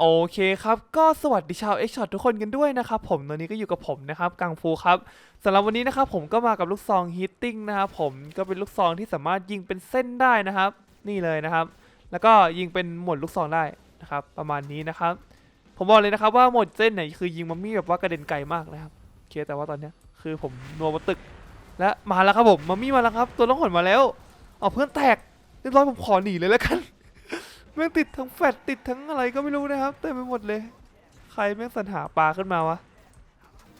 โอเคครับ ก็สวัสดีชาวเอ็กชอทุกคนกันด้วยนะครับผมตอนนี้ก็อยู่กับผมนะครับกังฟูครับสำหรับวันนี้นะครับผมก็มากับลูกซองฮิตติ้งนะครับผมก็เป็นลูกซองที่สามารถยิงเป็นเส้นได้นะครับ นี่เลยนะครับ แล้วก็ยิงเป็นหมวดลูกซองได้นะครับ ประมาณนี้นะครับ ผมบอกเลยนะครับว่าหมวดเส้นเนี่ยคือยิงมัมมี่แบบว่ากระเด็นไกลมากนะครับโอเคแต่ว่าตอนนี้คือผมนัวบนตึก และมาแล้วครับผมมัมมี่มาแล้วครับ ตัวล่องหนมาแล้วเอาเพื่อนแตกเรียบร้อยผมขอหนีเลยแล้วกัน แม่งติดทั้งแฟดติดทั้งอะไรก็ไม่รู้นะครับเต็มไปหมดเลย ใครแม่งสรรหาปลาขึ้นมาวะ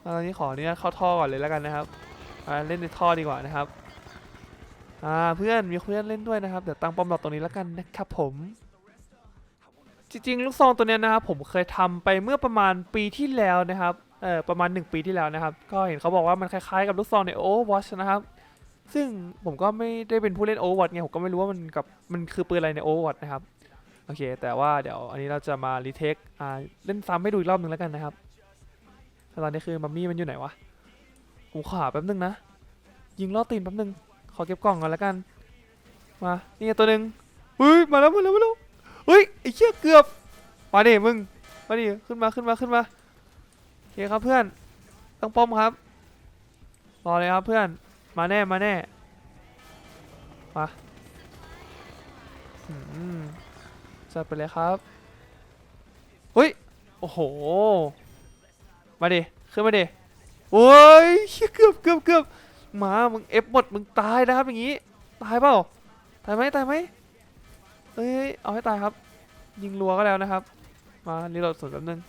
เอาตอนนี้ขออนุญาตเข้าท่อก่อนเลยแล้วกันนะครับอ่าเล่นในท่อดีกว่านะครับอ่าเพื่อนมีเพื่อนเล่นด้วยนะครับเดี๋ยวตั้งป้อมรอตรงนี้แล้วกันนะครับผม จริงๆลูกซองตัวเนี้ยนะครับผมเคยทำไปเมื่อประมาณปีที่แล้วนะครับเอ่อประมาณ 1 ปีที่แล้วนะครับ ก็เห็นเขาบอกว่ามันคล้ายๆกับลูกซองใน Overwatch นะครับ ซึ่งผมก็ไม่ได้เป็นผู้เล่น Overwatch ไงผมก็ไม่รู้ว่ามันกับมันคือปืนอะไรใน Overwatch นะครับ โอเค แต่ว่าเดี๋ยวอันนี้เราจะมารีเทคอ่าเล่นซ้ำให้ดูอีกรอบหนึ่งแล้วกันนะครับตอนนี้คือมัมมี่มันอยู่ไหนวะผมขอหาแป๊บนึงนะ ยิงล่อตีนแป๊บนึง ขอเก็บกล่องก่อนแล้วกัน มา นี่ตัวหนึ่งเฮ้ย มาแล้วมาแล้วมาแล้วเฮ้ย ไอ้เชี่ยเกือบ มาดิมึง มาดิ ขึ้นมาขึ้นมาขึ้นมาโอเคครับเพื่อน ต้องป้อมครับ รอเลยครับเพื่อน มาแน่มาแน่ มาอืม จัดไปเลยครับเฮ้ย โอ้โห มาดิ ขึ้นมาดิ โอ้ยเกือบเกือบเกือบมา มึงเอฟหมด มึงตายนะครับอย่างงี้ ตายเปล่า ตายไหมตายไหมเอ้ย เอาให้ตายครับ ยิงรัวก็แล้วนะครับ มารีโหลดส่วนแป๊บนึง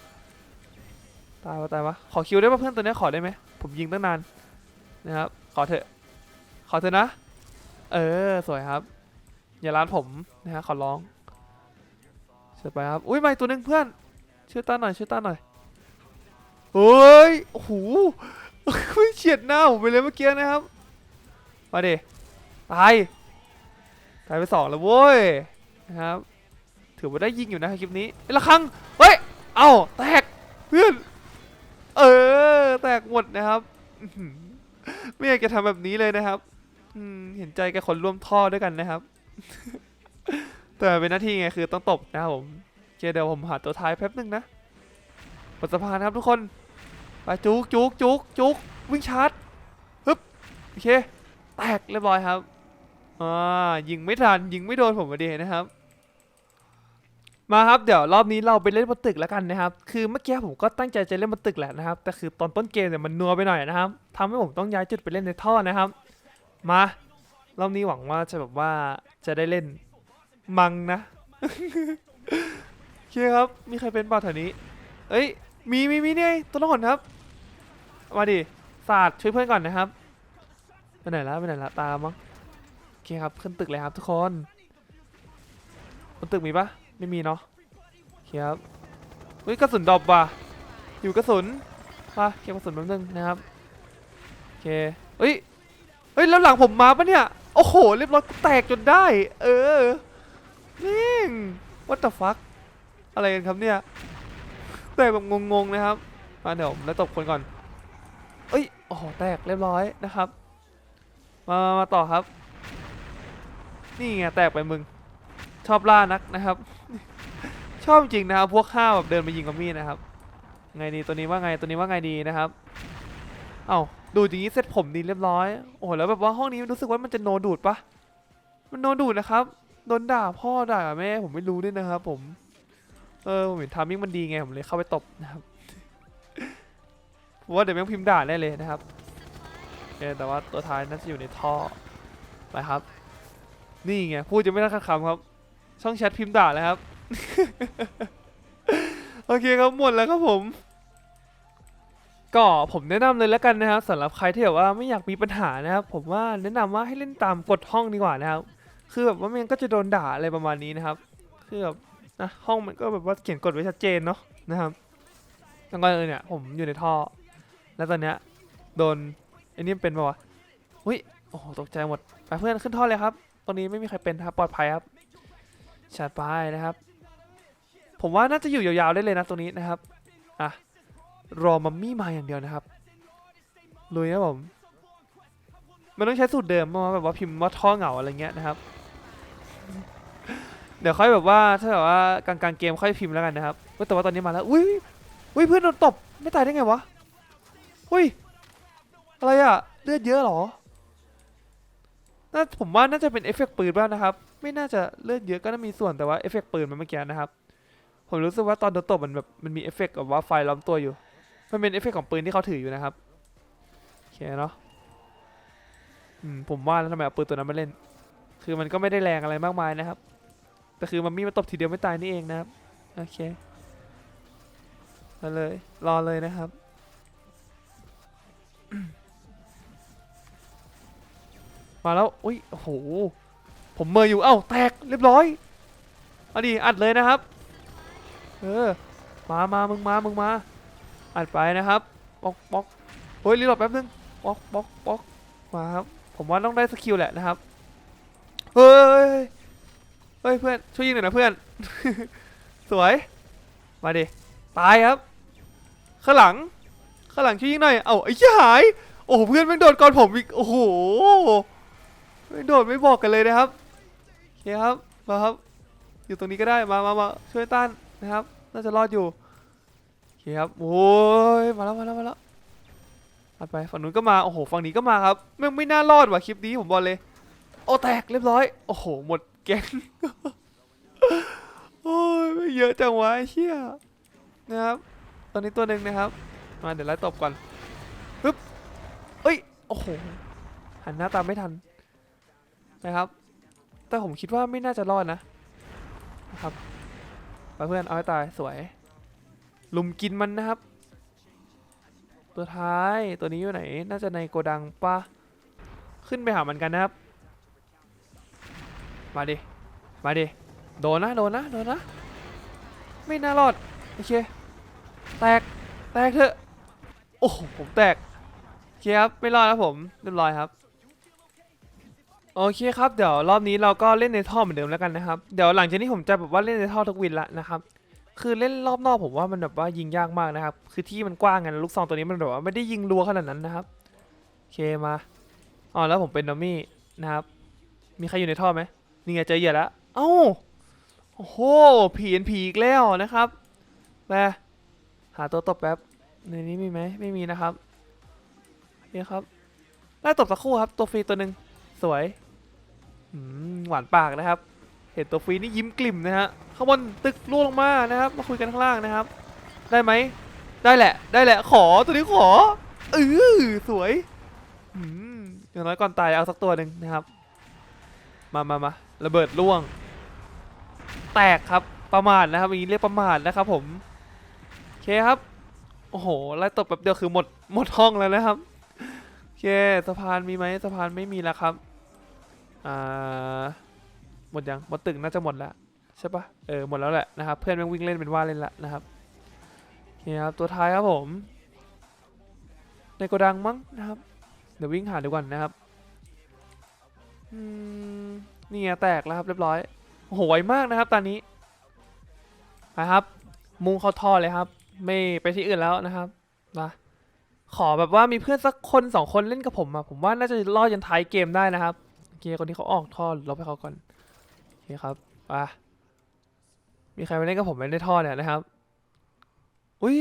ตายวะตายวะขอคิวได้ปะเพื่อนตัวนี้ขอได้ไหม ผมยิงตั้งนานนะครับ ขอเถอะ ขอเถอะนะ เออ สวยครับ อย่าล้านผมนะฮะขอร้อง เสร็จไปครับ อุ้ยไม่ตัวหนึงเพื่อนชื่อต้าหน่อยชื่อต้าหน่อยเฮ้ยโอ้โหไม่เฉียดหน้าผมไปเลยเมื่อกี้นะครับ มาดิตายตายไปสองแล้วเว้ยนะครับ ถือว่าได้ยิงอยู่นะคลิปนี้ละครังเฮ้ยเอ้าแตกเพื่อนเออแตกหมดนะครับไม่อยากจะทำแบบนี้เลยนะครับเห็นใจแกคนร่วมท่อด้วยกันนะครับ แต่เป็นหน้าที่ไงคือต้องตบนะครับผมโอเคเดี๋ยวผมหาตัวท้ายแป๊บนึงนะบนสะพานครับทุกคน ไปจุกจุกจุกจุกวิ่งชาร์จฮึบโอเค แตกเรียบร้อยครับอ่ายิงไม่ทันยิงไม่โดนผมพอดีนะครับ มาครับเดี๋ยวรอบนี้เราไปเล่นบนตึกแล้วกันนะครับ คือเมื่อกี้ผมก็ตั้งใจจะเล่นบนตึกแหละนะครับ แต่คือตอนต้นเกมเนี่ยมันนัวไปหน่อยนะครับทำให้ผมต้องย้ายจุดไปเล่นในท่อนะครับ มารอบนี้หวังว่าจะแบบว่าจะได้เล่น มังนะโอเคครับ มีใครเป็นป่าแถวนี้ เอ้ย มีมีมีเนี่ยตัวละครครับ มาดิศาสตร์ช่วยเพื่อนก่อนนะครับ ไปไหนละไปไหนละตามมั้งโอเคครับขึ้นตึกเลยครับทุกคนบนตึกมีปะไม่มีเนาะโอเคครับเฮ้ยกระสุนดรอปว่ะอยู่กระสุนมาเก็บกระสุนแป๊บนึงนะครับโอเคเฮ้ยเฮ้ยแล้วหลังผมมาปะเนี่ย โอ้โหเรียบร้อยแตกจนได้ เออ นี่ง what the fuck อะไรกันครับเนี่ยแตกแบบงงๆนะครับ มาเดี๋ยวผมแล้วตบคนก่อน เอ้ย โอ้โห แตกเรียบร้อยนะครับ มามามาต่อครับ นี่ไงแตกไปมึง ชอบล่านักนะครับ ชอบจริงนะครับ พวกข้าวแบบเดินมายิงกับมีดนะครับ ไงดีตัวนี้ว่าไงตัวนี้ว่าไงดีนะครับ เอ้าดูอย่างนี้เสร็จผมดีเรียบร้อย โอ้โหแล้วแบบว่าห้องนี้รู้สึกว่ามันจะโนดูดปะมันโนดูดนะครับ โดนด่าพ่อด่าแม่ผมไม่รู้ด้วยนะครับผม เออผมเห็นทามิ่งมันดีไงผมเลยเข้าไปตบนะครับว่าเดี๋ยวแม่งพิมพ์ด่าได้เลยนะครับเออแต่ว่าตัวท้ายน่าจะอยู่ในท่อไปครับ นี่ไงพูดจะไม่ได้ขัดคำครับ ช่องแชทพิมพ์ด่าเลยครับ โอเคครับหมดแล้วครับผมก็ผมแนะนำเลยแล้วกันนะครับสำหรับใครที่แบบว่าไม่อยากมีปัญหานะครับ ผมว่าแนะนำว่าให้เล่นตามกฎห้องดีกว่านะครับ คือแบบว่ามันก็จะโดนด่าอะไรประมาณนี้นะครับ คือแบบนะห้องมันก็แบบว่าเขียนกฎไว้ชัดเจนเนาะนะครับแล้วก็เออเนี่ยผมอยู่ในท่อ แล้วตอนเนี้ยโดนไอ้นี่เป็นปะวะอุ้ยโอ้โหตกใจหมดไปเพื่อนขึ้นท่อเลยครับ ตรงนี้ไม่มีใครเป็นครับปลอดภัยครับชาร์จไปนะครับ ผมว่าน่าจะอยู่ยาวๆได้เลยนะตรงนี้นะครับอะรอมัมมี่มาอย่างเดียวนะครับลุยนะผมมันต้องใช้สูตรเดิมมาแบบว่าพิมพ์ว่าท่อเหงาอะไรเงี้ยนะครับ เดี๋ยวค่อยแบบว่าถ้าแบบว่ากลางๆเกมค่อยพิมพ์แล้วกันนะครับเว้ยแต่ว่าตอนนี้มาแล้วอุ้ยอุ้ยเพื่อนโดนตบไม่ตายได้ไงวะอุ้ยอะไรอะเลือดเยอะเหรอน่าผมว่าน่าจะเป็นเอฟเฟกต์ปืนบ้างนะครับ ไม่น่าจะเลือดเยอะก็น่ามีส่วนแต่ว่าเอฟเฟกต์ปืนมันเมื่อกี้นะครับ ผมรู้สึกว่าตอนโดนตบมันแบบมันมีเอฟเฟกต์แบบว่าไฟล้อมตัวอยู่ มันเป็นเอฟเฟกต์ของปืนที่เขาถืออยู่นะครับโอเคเนาะอืมผมว่าแล้วทำไมเอาปืนตัวนั้นมาเล่น คือมันก็ไม่ได้แรงอะไรมากมายนะครับ แต่คือมันมีมาตบทีเดียวไม่ตายนี่เองนะครับ โอเคมาเลย รอเลยนะครับ มาแล้ว อุ้ยโอ้โห ผมเมย์อยู่ เอ้า แตก เรียบร้อย เอาดิ อัดเลยนะครับ เออ มามามึงมา มึงมา อัดไปนะครับป๊อกป๊อกเฮ้ยรีโหลดแป๊บนึงป๊อกป๊อกป๊อกมาครับ ผมว่าต้องได้สกิลแหละนะครับ เฮ้ยเฮ้ยเพื่อนช่วยยิงหน่อยนะเพื่อน สวย มาดิ ตายครับ ข้างหลัง ข้างหลังช่วยยิงหน่อย เอ้าไอ้เหี้ยหาย โอ้เพื่อนแม่งโดนก่อนผมอีก โอ้โหไม่โดดไม่บอกกันเลยนะครับโอเคครับมาครับ อยู่ตรงนี้ก็ได้ มามามาช่วยต้านนะครับ น่าจะรอดอยู่โอเคครับ โอ้ย มาแล้ว มาแล้ว มาแล้วอัดไป ฝั่งนู้นก็มา โอ้โห ฝั่งนี้ก็มาครับแม่งไม่น่ารอดว่ะคลิปนี้ผมบอกเลย อ้แตกเรียบร้อย โอ้โห หมดแก๊ง โอ้ยไม่เยอะจังวะเชี่ยนะครับ ตอนนี้ตัวหนึ่งนะครับ มาเดี๋ยวไล่ตบก่อนปึ๊บเอ้ย โอ้โห หันหน้าตามไม่ทัน นะครับ แต่ผมคิดว่าไม่น่าจะรอดนะนะครับไปเพื่อน เอาให้ตาย สวย ลุมกินมันนะครับ ตัวท้าย ตัวนี้อยู่ไหน น่าจะในโกดังปะขึ้นไปหามันกันนะครับ มาดิ มาดิ โดนนะ โดนนะ โดนนะ ไม่น่ารอด โอเค แตก แตกเถอะ โอ้โหผมแตกโอเคครับ ไม่รอดครับผม เรียบร้อยครับ โอเคครับ เดี๋ยวรอบนี้เราก็เล่นในท่อเหมือนเดิมแล้วกันนะครับ เดี๋ยวหลังจากนี้ผมจะแบบว่าเล่นในท่อทุกวินละนะครับคือเล่นรอบนอกผมว่ามันแบบว่ายิงยากมากนะครับ คือที่มันกว้างไงลูกซองตัวนี้มันแบบว่าไม่ได้ยิงรัวขนาดนั้นนะครับโอเคมาอ๋อแล้วผมเป็นดอมมี่นะครับ มีใครอยู่ในท่อไหม นี่ไงเจอเหยื่อแล้วเอ้าโอ้โหผีเอ็นผีอีกแล้วนะครับไปหาตัวตบแป๊บในนี้มีไหมไม่มีนะครับนี่ครับได้ตบสักคู่ครับ ตัวฟรีตัวหนึ่งสวยหวานปากนะครับ เห็นตัวฟรีนี่ยิ้มกลิ่มนะฮะข้างบนตึกล่วงลงมานะครับมาคุยกันข้างล่างนะครับ ได้ไหมได้แหละ ได้แหละ ขอตัวนี้ขอเออสวยอืมอย่างน้อยก่อนตายเอาสักตัวหนึ่งนะครับ มามามา ระเบิดล่วง แตกครับประมาทนะครับอย่างนี้เรียกประมาทนะครับผมโอเคครับโอ้โหไล่ตบแบบเดียวคือหมดหมดห้องแล้วนะครับโอเคสะพานมีไหมสะพานไม่มีแล้วครับอ่าหมดยังหมดตึกน่าจะหมดแล้วใช่ปะเออหมดแล้วแหละนะครับเพื่อนแม่งวิ่งเล่นเป็นว่าเล่นละนะครับโอเคครับตัวท้ายครับผม ในโกดังมั้งนะครับเดี๋ยววิ่งหาดูก่อนนะครับอืม นี่แตกแล้วครับเรียบร้อยโหไวมากนะครับตอนนี้ไปครับ มุงเขาท่อเลยครับ ไม่ไปที่อื่นแล้วนะครับนะขอแบบว่ามีเพื่อนสักคนสองคนเล่นกับผมอะผมว่าน่าจะรอดยันท้ายเกมได้นะครับโอเคคนที่เขาออกท่อลบให้เขาก่อนโอเคครับไปมีใครมาเล่นกับผมไหมในท่อเนี่ยนะครับอุ้ย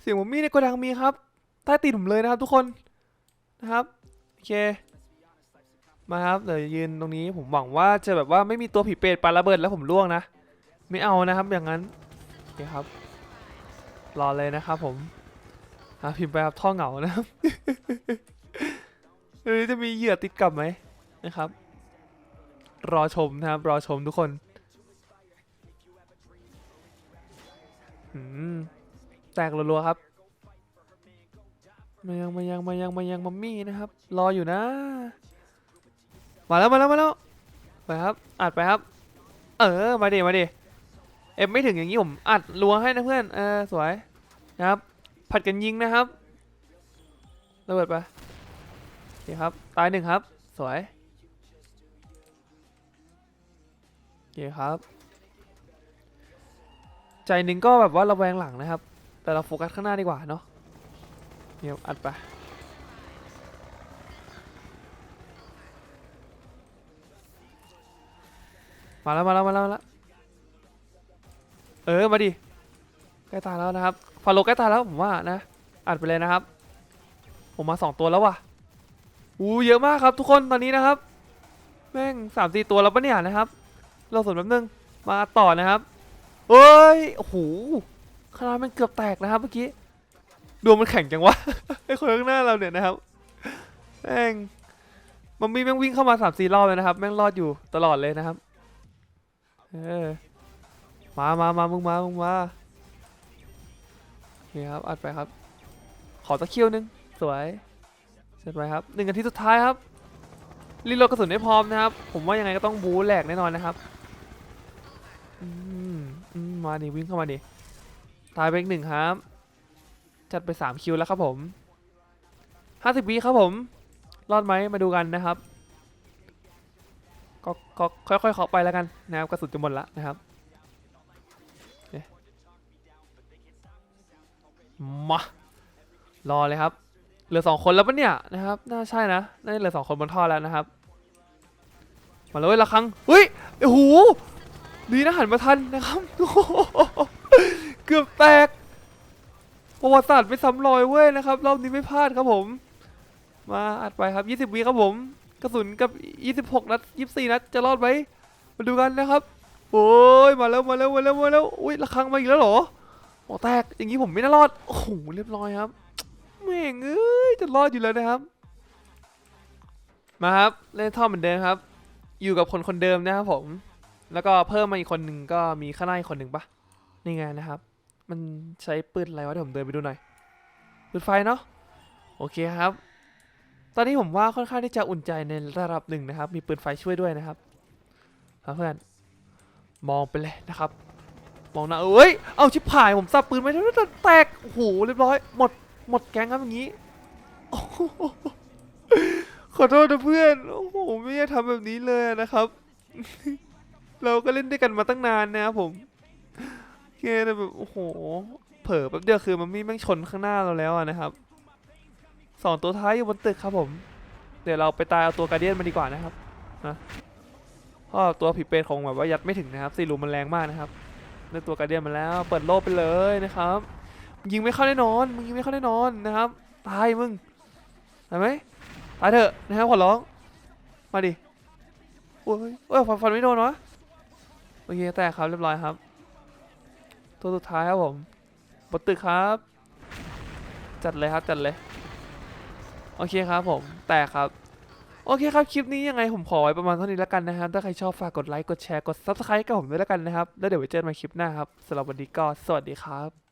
เสียงผมมีในโกดังมีครับ ใต้ตีนผมเลยนะครับทุกคนนะครับโอเค มาครับเดี๋ยวยืนตรงนี้ผมหวังว่าจะแบบว่าไม่มีตัวผีเปรตปาระเบิดแล้วผมล่วงนะ ไม่เอานะครับอย่างนั้นโอเคครับ รอเลยนะครับผมอะพิมพ์ไปครับท่อเหงานะครับเฮ้ยจะมีเหยื่อติดกลับไหมนะครับ รอชมนะครับ รอชมทุกคนอืมแตกรัวๆครับมายังมายังมายังมายังมัมมี่นะครับ รออยู่นะ มาแล้วมาแล้วมาแล้วไปครับอัดไปครับ เออมาดิมาดิเอ็มไม่ถึงอย่างนี้ผมอัดรัวให้นะเพื่อนเออสวยนะครับ ผัดกันยิงนะครับระเบิดไปโอเคครับตายหนึ่งครับ สวยโอเคครับ ใจหนึ่งก็แบบว่าระแวงหลังนะครับ แต่เราโฟกัสข้างหน้าดีกว่าเนาะเดี๋ยวอัดไป มาแล้วมาแล้วมาแล้วมาแล้วเออมาดิใกล้ตายแล้วนะครับฟาโลใกล้ตายแล้วผมว่านะอัดไปเลยนะครับ ผมมาสองตัวแล้วว่ะอู้เยอะมากครับทุกคนตอนนี้นะครับ แม่งสามสี่ตัวแล้วปะเนี่ยนะครับ เราสนแป๊บนึงมาต่อนะครับเอ้ยโอ้โหคารามันเกือบแตกนะครับเมื่อกี้ดวงมันแข็งจังวะไอ้คนข้างหน้าเราเนี่ยนะครับแม่งมันมีแม่งวิ่งเข้ามาสามสี่รอบเลยนะครับ แม่งรอดอยู่ตลอดเลยนะครับ เออมามามามึงมา มึงมาโอเคครับ อัดไปครับ ขอตะเคียวนึง สวย เสร็จไปครับหนึ่งนาทีสุดท้ายครับ รีโหลดกระสุนให้พร้อมนะครับ ผมว่ายังไงก็ต้องบู๊แหลกแน่นอนนะครับ อืมอืมมาดิวิ่งเข้ามาดิ ตายไปอีกหนึ่งครับ จัดไปสามคิวแล้วครับผมห้าสิบวิครับผม รอดไหมมาดูกันนะครับ ก็ก็ค่อยๆเคาะไปแล้วกันนะครับกระสุนจะหมดละนะครับมารอเลยครับ เหลือสองคนแล้วปะเนี่ยนะครับ น่าใช่นะน่าจะเหลือสองคนบนท่อแล้วนะครับ มาเลยละครั้งเฮ้ยโอ้โหดีนะหันมาทันนะครับเกือบแตกประวัติศาสตร์ไม่ซ้ำรอยเว้ยนะครับรอบนี้ไม่พลาดครับผม มาอัดไปครับ 20วิครับผม กระสุนกับ 26 นัด 24 นัด จะรอดไหมมาดูกันนะครับ โอ้ย มาแล้วมาแล้วมาแล้วมาแล้ว อุ้ยละคังมาอีกแล้วเหรอโอ้แตก อย่างนี้ผมไม่น่ารอด โอ้โห เรียบร้อยครับ แม่งเอ้ย จะรอดอยู่แล้วนะครับ มาครับ เล่นท่อเหมือนเดิมครับ อยู่กับคนคนเดิมนะครับผม แล้วก็เพิ่มมาอีกคนหนึ่งก็มีข้างหน้าอีกคนหนึ่งปะนี่ไงนะครับ มันใช้ปืนอะไรวะเดี๋ยวผมเดินไปดูหน่อยปืนไฟเนาะ โอเคครับ ตอนนี้ผมว่าค่อนข้างที่จะอุ่นใจในระดับหนึ่งนะครับ มีปืนไฟช่วยด้วยนะครับเพื่อนมองไปเลยนะครับ มองหน้าเอ้ย เอาชิบหายผมสับปืนไม่ได้แตกโอ้โหเรียบร้อย หมด หมดแก๊งครับอย่างนี้ ขอโทษนะเพื่อน โอ้โห ไม่ได้ทำแบบนี้เลยนะครับ เราก็เล่นด้วยกันมาตั้งนานนะครับผมแค่แบบ โอ้โห เผลอแป๊บเดียวคือมันมีแม่งชนข้างหน้าเราแล้วนะครับ สองตัวท้ายอยู่บนตึกครับผม เดี๋ยวเราไปตายเอาตัวการเดียนมาดีกว่านะครับนะเพราะตัวผีเปรตคงแบบว่ายัดไม่ถึงนะครับซีรูมันแรงมากนะครับได้ตัวการเดียนมาแล้ว เปิดโลบไปเลยนะครับ ยิงไม่เข้าแน่นอนมึงยิงไม่เข้าแน่นอนนะครับตายมึงตายไหมตายเถอะนะครับขอร้องมาดิโอ้ยโอ้ยฟันฟันไม่โดนวะโอเคแต่ครับเรียบร้อยครับ ตัวสุดท้ายครับผมบนตึกครับ จัดเลยครับจัดเลย โอเคครับผม แต่ครับ โอเคครับ คลิปนี้ยังไงผมขอไว้ประมาณเท่านี้แล้วกันนะครับ ถ้าใครชอบฝากกดไลค์ กดแชร์ กด Subscribe กับผมด้วยแล้วกันนะครับ แล้วเดี๋ยวไว้เจอกันใหม่คลิปหน้าครับสำหรับวันนี้ก็สวัสดีครับ